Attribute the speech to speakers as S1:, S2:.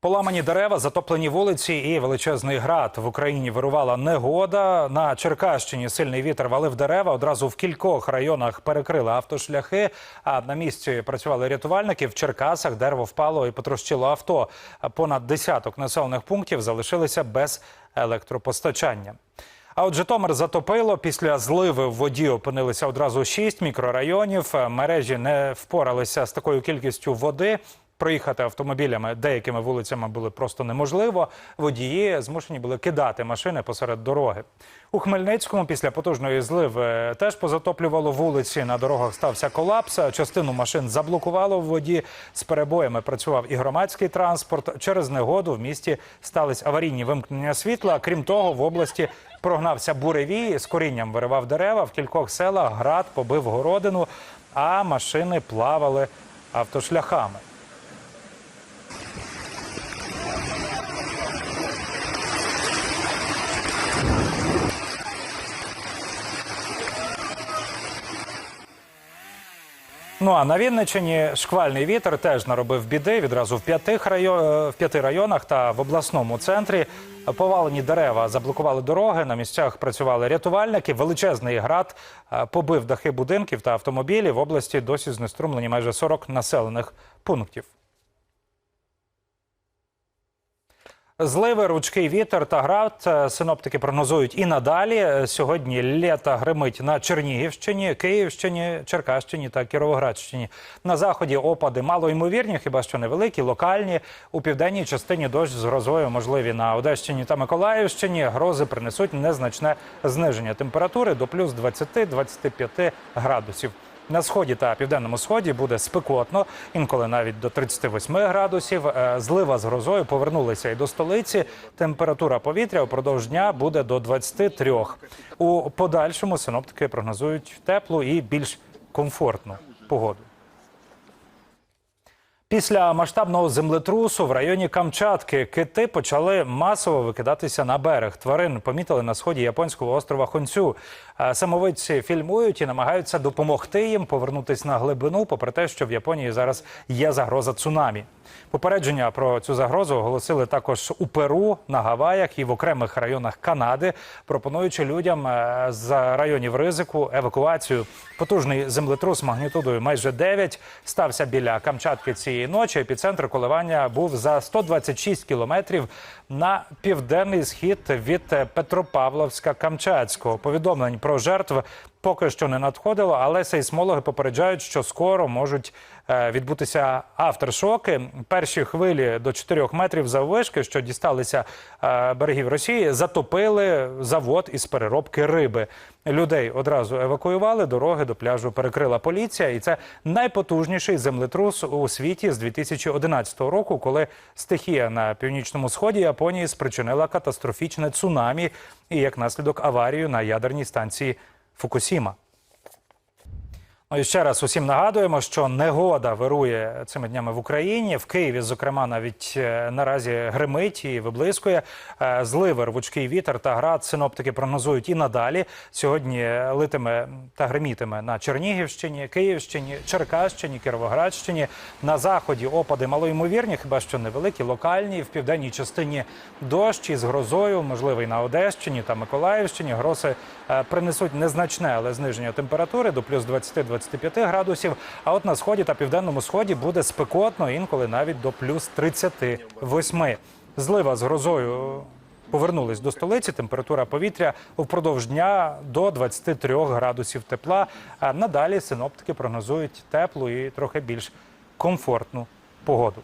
S1: Поламані дерева, затоплені вулиці і величезний град. В Україні вирувала негода. На Черкащині сильний вітер валив дерева. Одразу в кількох районах перекрили автошляхи. А на місці працювали рятувальники. В Черкасах дерево впало і потрощило авто. Понад десяток населених пунктів залишилися без електропостачання. А от Житомир затопило. Після зливи в воді опинилися одразу шість мікрорайонів. Мережі не впоралися з такою кількістю води. Проїхати автомобілями деякими вулицями було просто неможливо. Водії змушені були кидати машини посеред дороги. У Хмельницькому після потужної зливи теж позатоплювало вулиці. На дорогах стався колапс. Частину машин заблокувало в воді. З перебоями працював і громадський транспорт. Через негоду в місті стались аварійні вимкнення світла. Крім того, в області прогнався буревій, з корінням виривав дерева. В кількох селах град побив городину, а машини плавали автошляхами. Ну а на Вінниччині шквальний вітер теж наробив біди відразу в п'яти район... в п'яти районах та в обласному центрі. Повалені дерева заблокували дороги. На місцях працювали рятувальники. Величезний град е, побив дахи будинків та автомобілів. В області досі знеструмлені майже 40 населених пунктів. Зливи, ручкий вітер та град е, синоптики прогнозують і надалі. Е, Сьогодні літа гримить на Чернігівщині, Київщині, Черкащині та Кіровоградщині. На заході опади малоймовірні, хіба що невеликі, локальні. У південній частині дощ з грозою можливі на Одещині та Миколаївщині. Грози принесуть незначне зниження температури до плюс 20-25 градусів. На сході та південному сході буде спекотно, інколи навіть до 38 градусів. Е, Злива з грозою повернулися і до столиці. Температура повітря упродовж дня буде до 23. У подальшому синоптики прогнозують теплу і більш комфортну погоду. Після масштабного землетрусу в районі Камчатки кити почали масово викидатися на берег. Тварин помітили на сході японського острова Хонцю. Е, Самовидці фільмують і намагаються допомогти їм повернутися на глибину, попри те, що в Японії зараз є загроза цунамі. Попередження про цю загрозу оголосили також у Перу, на Гаваях і в окремих районах Канади, пропонуючи людям е, з районів ризику евакуацію. Потужний землетрус магнітудою майже 9 стався біля Камчатки цієї ночі. Епіцентр коливання був за 126 кілометрів на південний схід від Петропавловська Камчатського. Повідомлень про жертв поки що не надходило, але сейсмологи попереджають, що скоро можуть е, відбутися авторшоки. Перші хвилі до 4 метрів заввишки, що дісталися е, берегів Росії, затопили завод із переробки риби. Людей одразу евакуювали. Дороги до пляжу перекрила поліція, і це найпотужніший землетрус у світі з 2011 року, коли стихія на північному сході Японії спричинила катастрофічне цунамі і як наслідок аварію на ядерній станції Фукусіма. Ну і ще раз усім нагадуємо, що негода вирує цими днями в Україні. В Києві, зокрема, навіть е, наразі гримить і виблискує. Е, Зливи, рвучкий вітер та град синоптики прогнозують і надалі. Сьогодні литиме та гримітиме на Чернігівщині, Київщині, Черкащині, Кіровоградщині. На заході опади малоймовірні, хіба що невеликі, локальні. В південній частині дощ із грозою, можливий на Одещині та Миколаївщині. Грози е, принесуть незначне, але зниження температури до плюс 20-25 градусів. А от на сході та південному сході буде спекотно, інколи навіть до плюс 38. Злива з грозою повернулись до столиці. Температура повітря впродовж дня до 23 градусів тепла. А надалі синоптики прогнозують теплу і трохи більш комфортну погоду.